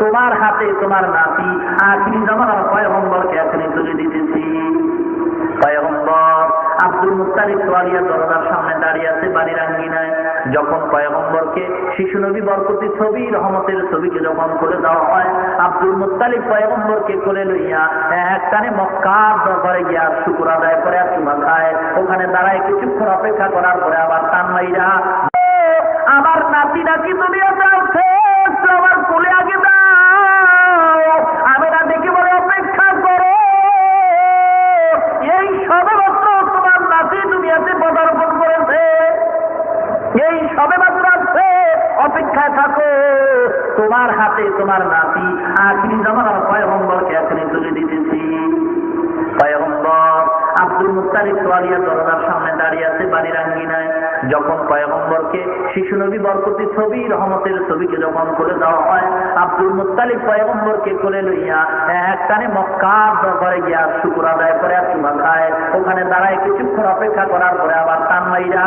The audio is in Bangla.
তোমার হাতে তোমার নাতি। আখিরি জামানার পয়গম্বরকে এখনই তুলে দিতেছি, পয়গম্বর আব্দুল মুত্তালিব তোয়ালিয়া দরজার সামনে দাঁড়িয়ে আছে বাড়ির আঙ্গিনায়। যখন পয়গম্বরকে শিশু নবী বরকতি ছবি, রহমতের ছবিকে যখন করে দেওয়া হয়, আব্দুল মুত্তালিব পয়গম্বরকে কোলে লইয়া এক কানে মক্কার দরবারে গিয়া শুকুর আদায় করে আর চুমা খায়। ওখানে দাঁড়ায় কিছুক্ষণ অপেক্ষা করার পরে আবার টান মাইরা অপেক্ষায় থাকো। তোমার হাতে তোমার নাতি। আখিরি জামানার পয়গম্বরকে এখনই তুলে দিতেছি। পয়গম্বর, আব্দুল মুত্তালিব তোয়ালিয়া দরজার সামনে দাঁড়িয়ে আছে বাড়ির আঙ্গিনায়। যখন পয়গম্বরকে শিশু নবী বরকতি ছবি, রহমতের ছবিকে যখন করে দেওয়া হয়, আব্দুল মুত্তালিব পয়গম্বরকে কোলে লইয়া এক টানে মক্কার দরবারে গিয়া শুকুর আদায় করে আর খায়। ওখানে দাঁড়ায় কিছুক্ষণ অপেক্ষা করার পরে আবার টান মাইরা